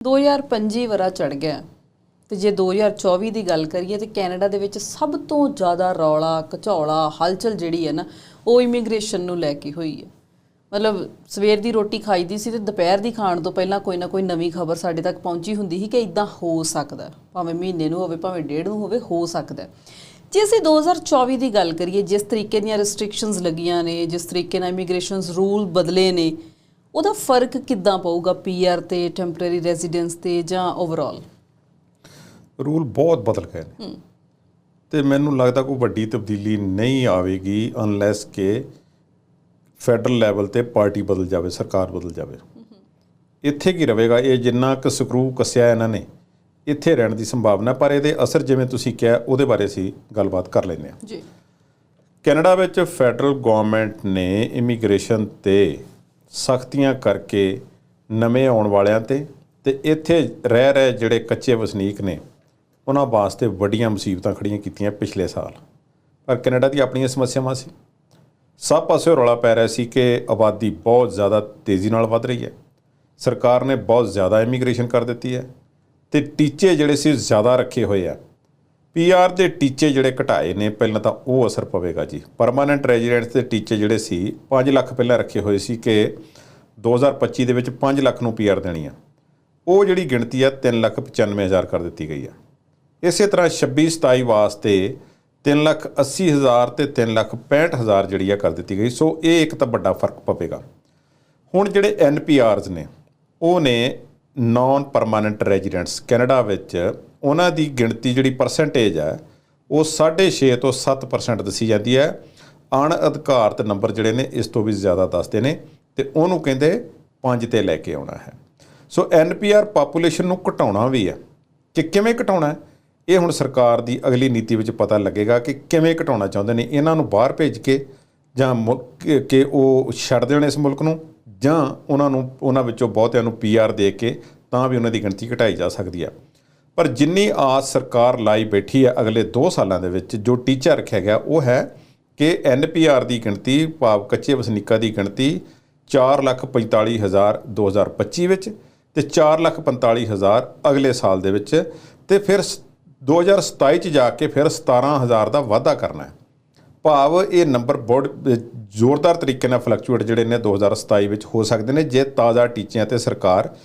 2025 ਵਰਾ ਚੜ ਗਿਆ ਤੇ ਜੇ 2024 ਦੀ ਗੱਲ ਕਰੀਏ ਤੇ ਕੈਨੇਡਾ ਦੇ ਵਿੱਚ ਸਭ ਤੋਂ ਜ਼ਿਆਦਾ ਰੌਲਾ ਕਚੌਲਾ ਹਲਚਲ ਜਿਹੜੀ ਹੈ ਨਾ, ਉਹ ਇਮੀਗ੍ਰੇਸ਼ਨ ਨੂੰ ਲੈ ਕੇ ਹੋਈ ਹੈ। ਮਤਲਬ ਸਵੇਰ ਦੀ ਰੋਟੀ ਖਾਈਦੀ ਸੀ ਤੇ ਦੁਪਹਿਰ ਦੀ ਖਾਣ ਤੋਂ ਪਹਿਲਾਂ ਕੋਈ ਨਾ ਕੋਈ ਨਵੀਂ ਖਬਰ ਸਾਡੇ ਤੱਕ ਪਹੁੰਚੀ ਹੁੰਦੀ ਸੀ ਕਿ ਇਦਾਂ ਹੋ ਸਕਦਾ ਭਾਵੇਂ ਮਹੀਨੇ ਨੂੰ ਹੋਵੇ, ਭਾਵੇਂ ਡੇਢ ਨੂੰ ਹੋਵੇ, ਹੋ ਸਕਦਾ ਜੇ ਅਸੀਂ 2024 ਦੀ ਗੱਲ ਕਰੀਏ, ਜਿਸ ਤਰੀਕੇ ਦੀਆਂ ਰੈਸਟ੍ਰਿਕਸ਼ਨਸ ਲੱਗੀਆਂ ਨੇ, ਜਿਸ ਤਰੀਕੇ ਨਾਲ ਇਮੀਗ੍ਰੇਸ਼ਨਸ ਰੂਲ ਬਦਲੇ ਨੇ ਉਹਦਾ ਫ਼ਰਕ ਕਿੱਦਾਂ ਪਊਗਾ ਪੀਆਰ ਤੇ ਟੈਂਪਰੇਰੀ ਰੈਜ਼ੀਡੈਂਸ ਤੇ ਜਾਂ ਓਵਰਆਲ ਰੂਲ ਬਹੁਤ ਬਦਲ ਗਏ ਨੇ। ਤੇ ਮੈਨੂੰ ਲੱਗਦਾ ਕੋਈ ਵੱਡੀ ਤਬਦੀਲੀ ਨਹੀਂ ਆਵੇਗੀ ਅਨਲੈਸ ਕਿ ਫੈਡਰਲ ਲੈਵਲ ਤੇ ਪਾਰਟੀ ਬਦਲ ਜਾਵੇ ਸਰਕਾਰ ਬਦਲ ਜਾਵੇ। ਇੱਥੇ ਕੀ ਰਵੇਗਾ ਇਹ ਜਿੰਨਾ ਕੁ ਸਕਰੂ ਕੱਸਿਆ ਇਹਨਾਂ ਨੇ ਇੱਥੇ ਰਹਿਣ ਦੀ ਸੰਭਾਵਨਾ ਪਰ ਇਹਦੇ ਅਸਰ ਜਿਵੇਂ ਤੁਸੀਂ ਕਿਹਾ ਉਹਦੇ ਬਾਰੇ ਅਸੀਂ ਗੱਲਬਾਤ ਕਰ ਲੈਂਦੇ ਹਾਂ। ਜੀ। ਕੈਨੇਡਾ ਵਿੱਚ ਫੈਡਰਲ ਗਵਰਨਮੈਂਟ ਨੇ ਇਮੀਗ੍ਰੇਸ਼ਨ ਤੇ ਸਖਤੀਆਂ ਕਰਕੇ ਨਵੇਂ ਆਉਣ ਵਾਲਿਆਂ ਤੇ ਤੇ ਇੱਥੇ ਰਹਿ ਰਹੇ ਜਿਹੜੇ ਕੱਚੇ ਵਸਨੀਕ ਨੇ, ਉਹਨਾਂ ਵਾਸਤੇ ਵੱਡੀਆਂ ਮੁਸੀਬਤਾਂ ਖੜੀਆਂ ਕੀਤੀਆਂ ਪਿਛਲੇ ਸਾਲ। ਪਰ ਕੈਨੇਡਾ ਦੀ ਆਪਣੀਆਂ ਸਮੱਸਿਆਵਾਂ ਸੀ। ਸਭ ਪਾਸੇ ਰੌਲਾ ਪੈ ਰਿਹਾ ਸੀ ਕਿ ਆਬਾਦੀ ਬਹੁਤ ਜ਼ਿਆਦਾ ਤੇਜ਼ੀ ਨਾਲ ਵੱਧ ਰਹੀ ਹੈ। ਸਰਕਾਰ ਨੇ ਬਹੁਤ ਜ਼ਿਆਦਾ ਇਮੀਗ੍ਰੇਸ਼ਨ ਕਰ ਦਿੱਤੀ ਹੈ ਤੇ ਟੀਚੇ ਜਿਹੜੇ ਸੀ ਜ਼ਿਆਦਾ ਰੱਖੇ ਹੋਏ ਆ। ਪੀਆਰ ਦੇ ਟੀਚੇ ਜਿਹੜੇ ਘਟਾਏ ਨੇ, ਪਹਿਲਾਂ ਤਾਂ ਉਹ ਅਸਰ ਪਵੇਗਾ ਜੀ। ਪਰਮਾਨੈਂਟ ਰੈਜ਼ੀਡੈਂਟਸ ਦੇ ਟੀਚੇ ਜਿਹੜੇ ਸੀ 5 ਲੱਖ ਪਹਿਲਾਂ ਰੱਖੇ ਹੋਏ ਸੀ ਕਿ 2025 ਦੇ ਵਿੱਚ 5 ਲੱਖ ਨੂੰ ਪੀਆਰ ਦੇਣੀ ਆ। ਉਹ ਜਿਹੜੀ ਗਿਣਤੀ ਆ 3 ਲੱਖ 95 ਹਜ਼ਾਰ ਕਰ ਦਿੱਤੀ ਗਈ ਆ। ਇਸੇ ਤਰ੍ਹਾਂ 26 27 ਵਾਸਤੇ 3 ਲੱਖ 80 ਹਜ਼ਾਰ ਤੇ 3 ਲੱਖ 65 ਹਜ਼ਾਰ ਜਿਹੜੀ ਆ ਕਰ ਦਿੱਤੀ ਗਈ। ਸੋ ਇਹ ਇੱਕ ਤਾਂ ਵੱਡਾ ਫ਼ਰਕ ਪਵੇਗਾ। ਹੁਣ ਜਿਹੜੇ ਐਨਪੀਆਰਸ ਨੇ, ਉਹ ਨੇ ਨਾਨ ਪਰਮਾਨੈਂਟ ਰੈਜ਼ੀਡੈਂਟਸ ਕੈਨੇਡਾ ਵਿੱਚ ਉਹਨਾਂ ਦੀ ਗਿਣਤੀ ਜਿਹੜੀ ਪਰਸੈਂਟੇਜ ਹੈ, ਉਹ 6.5 ਤੋਂ 7% ਦੱਸੀ ਜਾਂਦੀ ਹੈ। ਅਣ ਅਧਿਕਾਰਤ ਨੰਬਰ ਜਿਹੜੇ ਨੇ, ਇਸ ਤੋਂ ਵੀ ਜ਼ਿਆਦਾ ਦੱਸਦੇ ਨੇ ਤੇ ਉਹਨੂੰ ਕਹਿੰਦੇ 5 ਤੇ ਲੈ ਕੇ ਆਉਣਾ ਹੈ। ਸੋ ਐਨਪੀਆਰ ਪਾਪੂਲੇਸ਼ਨ ਨੂੰ ਘਟਾਉਣਾ ਵੀ ਹੈ ਕਿ ਕਿਵੇਂ ਘਟਾਉਣਾ ਇਹ ਹੁਣ ਸਰਕਾਰ ਦੀ ਅਗਲੀ ਨੀਤੀ ਵਿੱਚ ਪਤਾ ਲੱਗੇਗਾ ਕਿ ਕਿਵੇਂ ਘਟਾਉਣਾ ਚਾਹੁੰਦੇ ਨੇ। ਇਹਨਾਂ ਨੂੰ ਬਾਹਰ ਭੇਜ ਕੇ ਜਾਂ ਮੁਲਕ ਕਿ ਉਹ ਛੱਡ ਦੇਣ ਇਸ ਮੁਲਕ ਨੂੰ ਜਾਂ ਉਹਨਾਂ ਨੂੰ, ਉਹਨਾਂ ਵਿੱਚੋਂ ਬਹੁਤਿਆਂ ਨੂੰ ਪੀਆਰ ਦੇ ਕੇ ਤਾਂ ਵੀ ਉਹਨਾਂ ਦੀ ਗਿਣਤੀ ਘਟਾਈ ਜਾ ਸਕਦੀ ਹੈ। ਪਰ ਜਿੰਨੀ ਆਸ ਸਰਕਾਰ ਲਾਈ ਬੈਠੀ ਹੈ ਅਗਲੇ 2 ਸਾਲਾਂ ਦੇ ਵਿੱਚ, ਜੋ ਟੀਚਾ ਰੱਖਿਆ ਗਿਆ, ਉਹ ਹੈ ਕਿ ਐਨਪੀਆਰ ਦੀ ਗਿਣਤੀ, ਭਾਵ ਕੱਚੇ ਵਸਨੀਕਾਂ ਦੀ ਗਿਣਤੀ 445000 2025 ਵਿੱਚ ਤੇ 445000 ਅਗਲੇ ਸਾਲ ਦੇ ਵਿੱਚ ਤੇ ਫਿਰ ਸ- 2027 ਚ ਜਾ ਕੇ ਫਿਰ 17000 ਦਾ ਵਾਧਾ ਕਰਨਾ ਹੈ। ਭਾਵ ਇਹ ਨੰਬਰ ਬਹੁਤ ਜ਼ੋਰਦਾਰ ਤਰੀਕੇ ਨਾਲ ਫਲਕਚੁਏਟ ਜਿਹੜੇ ਨੇ 2027 ਵਿੱਚ ਹੋ ਸਕਦੇ ਨੇ, ਜੇ ਤਾਜ਼ਾ ਟੀਚਿਆਂ ਤੇ ਸਰਕਾਰ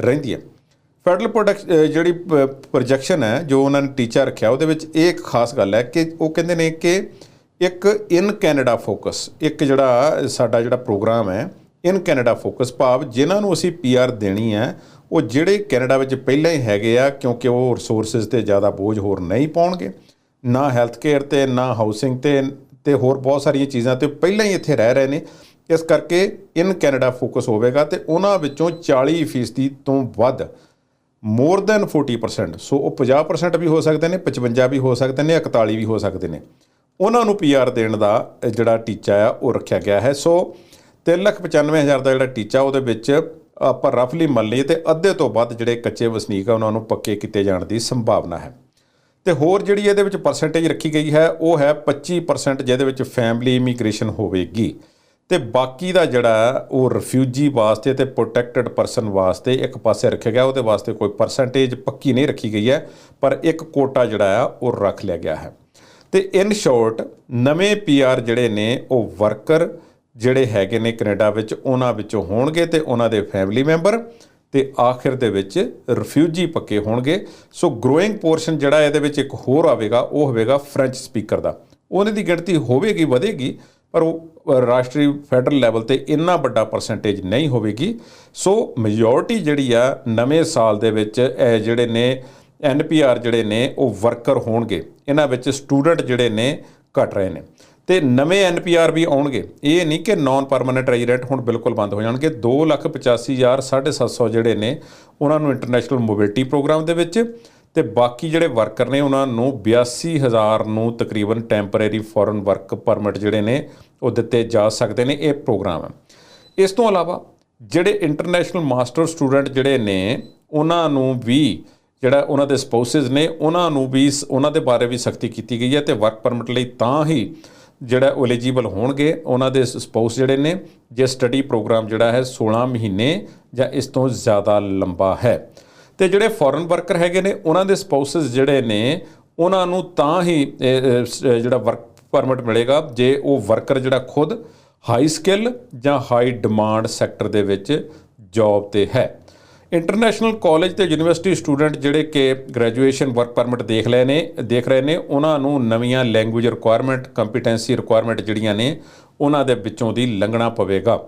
ਰਹਿੰਦੀ ਹੈ। ਫੈਡਰਲ ਪ੍ਰੋਡਕਟ ਅਹ, ਜਿਹੜੀ ਪ੍ਰੋਜੈਕਸ਼ਨ ਹੈ, ਜੋ ਉਹਨਾਂ ਨੇ ਟੀਚਾ ਰੱਖਿਆ, ਉਹਦੇ ਵਿੱਚ ਇਹ ਇੱਕ ਖਾਸ ਗੱਲ ਹੈ ਕਿ ਉਹ ਕਹਿੰਦੇ ਨੇ ਕਿ ਇੱਕ ਇਨ ਕੈਨੇਡਾ ਫੋਕਸ ਇੱਕ ਜਿਹੜਾ ਸਾਡਾ ਜਿਹੜਾ ਪ੍ਰੋਗਰਾਮ ਹੈ ਇਨ ਕੈਨੇਡਾ ਫੋਕਸ ਭਾਵ ਜਿਨ੍ਹਾਂ ਨੂੰ ਅਸੀਂ ਪੀਆਰ ਦੇਣੀ ਹੈ, ਉਹ ਜਿਹੜੇ ਕੈਨੇਡਾ ਵਿੱਚ ਪਹਿਲਾਂ ਹੀ ਹੈਗੇ ਆ, ਕਿਉਂਕਿ ਉਹ ਰਿਸੋਰਸਸ ਤੇ ਜ਼ਿਆਦਾ ਬੋਝ ਹੋਰ ਨਹੀਂ ਪਾਉਣਗੇ, ਨਾ ਹੈਲਥ ਕੇਅਰ ਤੇ, ਨਾ ਹਾਊਸਿੰਗ ਤੇ ਤੇ ਹੋਰ ਬਹੁਤ ਸਾਰੀਆਂ ਚੀਜ਼ਾਂ ਤੇ ਪਹਿਲਾਂ ਹੀ ਇੱਥੇ ਰਹਿ ਰਹੇ ਨੇ। ਇਸ ਕਰਕੇ ਇਨ ਕੈਨੇਡਾ ਫੋਕਸ ਹੋਵੇਗਾ ਤੇ ਉਹਨਾਂ ਵਿੱਚੋਂ 40% ਤੋਂ ਵੱਧ ਮੋਰ ਦੈਨ 40% ਸੋ ਉਹ 50% ਵੀ ਹੋ ਸਕਦੇ ਨੇ 55 ਵੀ ਹੋ ਸਕਦੇ ਨੇ 41 ਵੀ ਹੋ ਸਕਦੇ ਨੇ। ਉਹਨਾਂ ਨੂੰ ਪੀਆਰ ਦੇਣ ਦਾ ਜਿਹੜਾ ਟੀਚਾ ਆ, ਉਹ ਰੱਖਿਆ ਗਿਆ ਹੈ। ਸੋ 395000 ਦਾ ਜਿਹੜਾ ਟੀਚਾ, ਉਹਦੇ ਵਿੱਚ ਆਪਾਂ ਰਫਲੀ ਮੰਨ ਲਈਏ ਤੇ ਅੱਧੇ ਤੋਂ ਵੱਧ ਜਿਹੜੇ ਕੱਚੇ ਵਸਨੀਕ ਆ, ਉਹਨਾਂ ਨੂੰ ਪੱਕੇ ਕੀਤੇ ਜਾਣ ਦੀ ਸੰਭਾਵਨਾ ਹੈ। ਤੇ ਹੋਰ ਜਿਹੜੀ ਇਹਦੇ ਵਿੱਚ ਪਰਸੈਂਟੇਜ ਰੱਖੀ ਗਈ ਹੈ, ਉਹ ਹੈ 25% ਜਿਹਦੇ ਵਿੱਚ ਫੈਮਿਲੀ ਇਮੀਗ੍ਰੇਸ਼ਨ ਹੋਵੇਗੀ। ਤੇ ਬਾਕੀ ਦਾ ਜਿਹੜਾ ਉਹ ਰਿਫਿਊਜੀ ਵਾਸਤੇ ਤੇ ਪ੍ਰੋਟੈਕਟਡ ਪਰਸਨ ਵਾਸਤੇ ਇੱਕ ਪਾਸੇ ਰੱਖਿਆ ਗਿਆ, ਉਹਦੇ ਵਾਸਤੇ ਕੋਈ ਪਰਸੈਂਟੇਜ ਪੱਕੀ ਨਹੀਂ ਰੱਖੀ ਗਈ ਹੈ, ਪਰ ਇੱਕ ਕੋਟਾ ਜਿਹੜਾ ਆ ਉਹ ਰੱਖ ਲਿਆ ਗਿਆ ਹੈ। ਤੇ ਇਨ ਸ਼ਾਰਟ ਨਵੇਂ ਪੀਆਰ ਜਿਹੜੇ ਨੇ, ਉਹ ਵਰਕਰ ਜਿਹੜੇ ਹੈਗੇ ਨੇ ਕੈਨੇਡਾ ਵਿੱਚ, ਉਹਨਾਂ ਵਿੱਚੋਂ ਹੋਣਗੇ ਤੇ ਉਹਨਾਂ ਦੇ ਫੈਮਿਲੀ ਮੈਂਬਰ ਤੇ ਆਖਿਰ ਦੇ ਵਿੱਚ ਰਿਫਿਊਜੀ ਪੱਕੇ ਹੋਣਗੇ। ਸੋ ਗਰੋਇੰਗ ਪੋਰਸ਼ਨ ਜਿਹੜਾ ਇਹਦੇ ਵਿੱਚ ਇੱਕ ਹੋਰ ਆਵੇਗਾ, ਉਹ ਹੋਵੇਗਾ ਫ੍ਰੈਂਚ ਸਪੀਕਰ ਦਾ। ਉਹਨਾਂ ਦੀ ਗਿਣਤੀ ਹੋਵੇਗੀ, ਵਧੇਗੀ ਪਰ ਉਹ ਰਾਸ਼ਟਰੀ ਫੈਡਰਲ ਲੈਵਲ ਤੇ ਇੰਨਾ ਵੱਡਾ ਪਰਸੈਂਟੇਜ ਨਹੀਂ ਹੋਵੇਗੀ। ਸੋ ਮੈਜੋਰਟੀ ਜਿਹੜੀ ਆ, ਨਵੇਂ ਸਾਲ ਦੇ ਵਿੱਚ ਜਿਹੜੇ ਨੇ ਐਨਪੀਆਰ ਜਿਹੜੇ ਨੇ, ਉਹ ਵਰਕਰ ਹੋਣਗੇ। ਇਹਨਾਂ ਵਿੱਚ ਸਟੂਡੈਂਟ ਜਿਹੜੇ ਨੇ, ਘਟ ਰਹੇ ਨੇ। ਤੇ ਨਵੇਂ ਐਨਪੀਆਰ ਵੀ ਆਉਣਗੇ। ਇਹ ਨਹੀਂ ਕਿ ਨਾਨ ਪਰਮਨੈਂਟ ਰੈਜ਼ੀਡੈਂਟ ਹੁਣ ਬਿਲਕੁਲ ਬੰਦ ਹੋ ਜਾਣਗੇ। 285000 750 ਜਿਹੜੇ ਨੇ, ਉਹਨਾਂ ਨੂੰ ਇੰਟਰਨੈਸ਼ਨਲ ਮੋਬਿਲਟੀ ਪ੍ਰੋਗਰਾਮ ਦੇ ਵਿੱਚ ਤੇ ਬਾਕੀ ਜਿਹੜੇ ਵਰਕਰ ਨੇ ਉਹਨਾਂ ਨੂੰ 82000 ਨੂੰ ਤਕਰੀਬਨ ਟੈਂਪਰੇਰੀ ਫੋਰਨ ਵਰਕ ਪਰਮਿਟ ਜਿਹੜੇ ਨੇ, ਉਹ ਦਿੱਤੇ ਜਾ ਸਕਦੇ ਨੇ ਇਹ ਪ੍ਰੋਗਰਾਮ। ਹੈ ਇਸ ਤੋਂ ਇਲਾਵਾ ਜਿਹੜੇ ਇੰਟਰਨੈਸ਼ਨਲ ਮਾਸਟਰ ਸਟੂਡੈਂਟ ਜਿਹੜੇ ਨੇ, ਉਹਨਾਂ ਨੂੰ ਵੀ ਜਿਹੜਾ ਉਹਨਾਂ ਦੇ ਸਪਾਊਸਸ ਨੇ, ਉਹਨਾਂ ਨੂੰ ਵੀ ਸ- ਉਹਨਾਂ ਦੇ ਬਾਰੇ ਵੀ ਸਖਤੀ ਕੀਤੀ ਗਈ ਹੈ ਤੇ ਵਰਕ ਪਰਮਿਟ ਲਈ ਤਾਂ ਹੀ ਜਿਹੜਾ ਐਲੀਜੀਬਲ ਹੋਣਗੇ, ਉਹਨਾਂ ਦੇ ਸਪਾਊਸ ਜਿਹੜੇ ਨੇ, ਜੇ ਸਟੱਡੀ ਪ੍ਰੋਗਰਾਮ ਜਿਹੜਾ ਹੈ 16 ਮਹੀਨੇ ਜਾਂ ਇਸ ਤੋਂ ਜ਼ਿਆਦਾ ਲੰਬਾ ਹੈ। ਤੇ ਜਿਹੜੇ ਫੋਰਨ ਵਰਕਰ ਹੈਗੇ ਨੇ, ਉਹਨਾਂ ਦੇ ਸਪਾਊਸਸ ਜਿਹੜੇ ਨੇ, ਉਹਨਾਂ ਨੂੰ ਤਾਂ ਹੀ ਜਿਹੜਾ ਵਰਕ ਪਰਮਿਟ ਮਿਲੇਗਾ ਜੇ ਉਹ ਵਰਕਰ ਜਿਹੜਾ ਖੁਦ ਹਾਈ ਸਕਿੱਲ ਜਾਂ ਹਾਈ ਡਿਮਾਂਡ ਸੈਕਟਰ ਦੇ ਵਿੱਚ ਜੌਬ ਤੇ ਹੈ। ਇੰਟਰਨੈਸ਼ਨਲ ਕਾਲਜ ਤੇ ਯੂਨੀਵਰਸਿਟੀ ਸਟੂਡੈਂਟ ਜਿਹੜੇ ਕਿ ਗ੍ਰੈਜੂਏਸ਼ਨ ਵਰਕ ਪਰਮਿਟ ਦੇਖ ਲਏ ਨੇ, ਦੇਖ ਰਹੇ ਨੇ, ਉਹਨਾਂ ਨੂੰ ਨਵੀਆਂ ਲੈਂਗੁਏਜ ਰਿਕੁਆਇਰਮੈਂਟ ਕੰਪੀਟੈਂਸੀ ਰਿਕੁਆਇਰਮੈਂਟ ਜਿਹੜੀਆਂ ਨੇ, ਉਹਨਾਂ ਦੇ ਵਿੱਚੋਂ ਦੀ ਲੰਘਣਾ ਪਵੇਗਾ।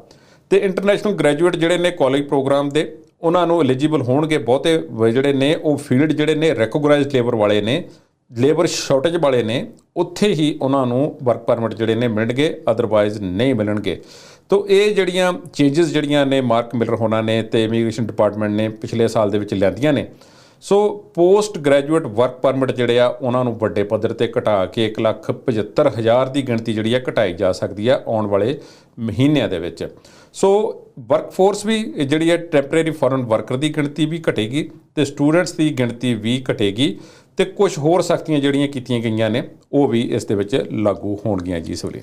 ਤੇ ਇੰਟਰਨੈਸ਼ਨਲ ਗ੍ਰੈਜੂਏਟ ਜਿਹੜੇ ਨੇ ਕਾਲਜ ਪ੍ਰੋਗਰਾਮ ਦੇ ਉਹਨਾਂ ਨੂੰ ਐਲੀਜੀਬਲ ਹੋਣਗੇ ਬਹੁਤੇ ਜਿਹੜੇ ਨੇ, ਉਹ ਫੀਲਡ ਜਿਹੜੇ ਨੇ ਰੈਕੋਗਨਾਈਜ਼ਡ ਲੇਬਰ ਵਾਲੇ ਨੇ ਲੇਬਰ ਸ਼ਾਰਟੇਜ ਵਾਲੇ ਨੇ, ਉੱਥੇ ਹੀ ਉਹਨਾਂ ਨੂੰ ਵਰਕ ਪਰਮਿਟ ਜਿਹੜੇ ਨੇ ਮਿਲਣਗੇ ਅਦਰਵਾਈਜ਼ ਨਹੀਂ ਮਿਲਣਗੇ। ਤੋ ਇਹ ਜਿਹੜੀਆਂ ਚੇਂਜਸ ਜਿਹੜੀਆਂ ਨੇ ਮਾਰਕ ਮਿਲਰ ਹੋਣਾ ਨੇ ਤੇ ਇਮੀਗ੍ਰੇਸ਼ਨ ਡਿਪਾਰਟਮੈਂਟ ਨੇ ਪਿਛਲੇ ਸਾਲ ਦੇ ਵਿੱਚ ਲਿਆਂਦੀਆਂ ਨੇ। So post graduate work permit ਜਿਹੜੇ ਆ, ਉਹਨਾਂ ਨੂੰ ਵੱਡੇ ਪੱਧਰ ਤੇ ਘਟਾ ਕੇ 175000 ਦੀ ਗਿਣਤੀ ਜਿਹੜੀ ਆ ਘਟਾਈ ਜਾ ਸਕਦੀ ਆ ਆਉਣ ਵਾਲੇ ਮਹੀਨਿਆਂ ਦੇ ਵਿੱਚ। ਸੋ ਵਰਕਫੋਰਸ ਵੀ ਜਿਹੜੀ ਹੈ ਟੈਂਪਰੇਰੀ ਫੋਰਨ ਵਰਕਰ ਦੀ ਗਿਣਤੀ ਵੀ ਘਟੇਗੀ ਤੇ ਸਟੂਡੈਂਟਸ ਦੀ ਗਿਣਤੀ ਵੀ ਘਟੇਗੀ ਤੇ ਕੁਝ ਹੋਰ ਸਖਤੀਆਂ ਜਿਹੜੀਆਂ ਕੀਤੀਆਂ ਗਈਆਂ ਨੇ, ਉਹ ਵੀ ਇਸ ਦੇ ਵਿੱਚ ਲਾਗੂ ਹੋਣਗੀਆਂ ਜੀ ਇਸ ਵੇਲੇ।